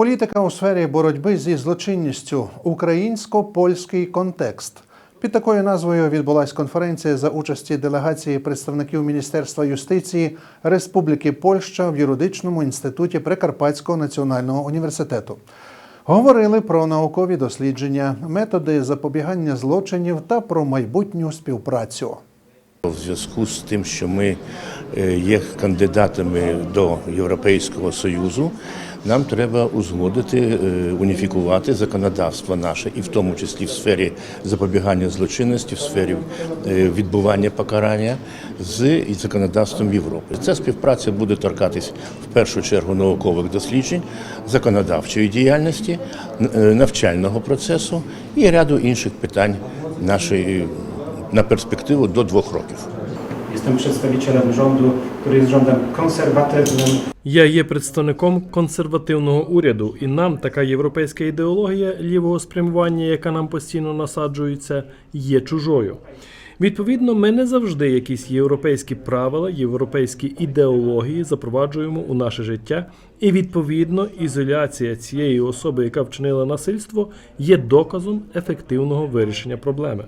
Політика у сфері боротьби зі злочинністю українсько-польський контекст. Під такою назвою відбулася конференція за участі делегації представників Міністерства юстиції Республіки Польща в юридичному інституті Прикарпатського національного університету. Говорили про наукові дослідження, методи запобігання злочинів та про майбутню співпрацю. В зв'язку з тим, що ми е, є кандидатами до Європейського Союзу, нам треба узгодити, е, уніфікувати законодавство наше, і в тому числі в сфері запобігання злочинності, в сфері е, відбування покарання з законодавством Європи. Ця співпраця буде торкатись в першу чергу наукових досліджень, законодавчої діяльності, навчального процесу і ряду інших питань нашої na perspektywę do dwóch roków. Jestem przedstawicielem rządu, który jest rządem konserwatywnym, Я є представником консервативного уряду, і нам така європейська ідеологія лівого спрямування, яка нам постійно насаджується, є чужою. Відповідно, ми не завжди якісь європейські правила, європейські ідеології запроваджуємо у наше життя, і відповідно ізоляція цієї особи, яка вчинила насильство, є доказом ефективного вирішення проблеми.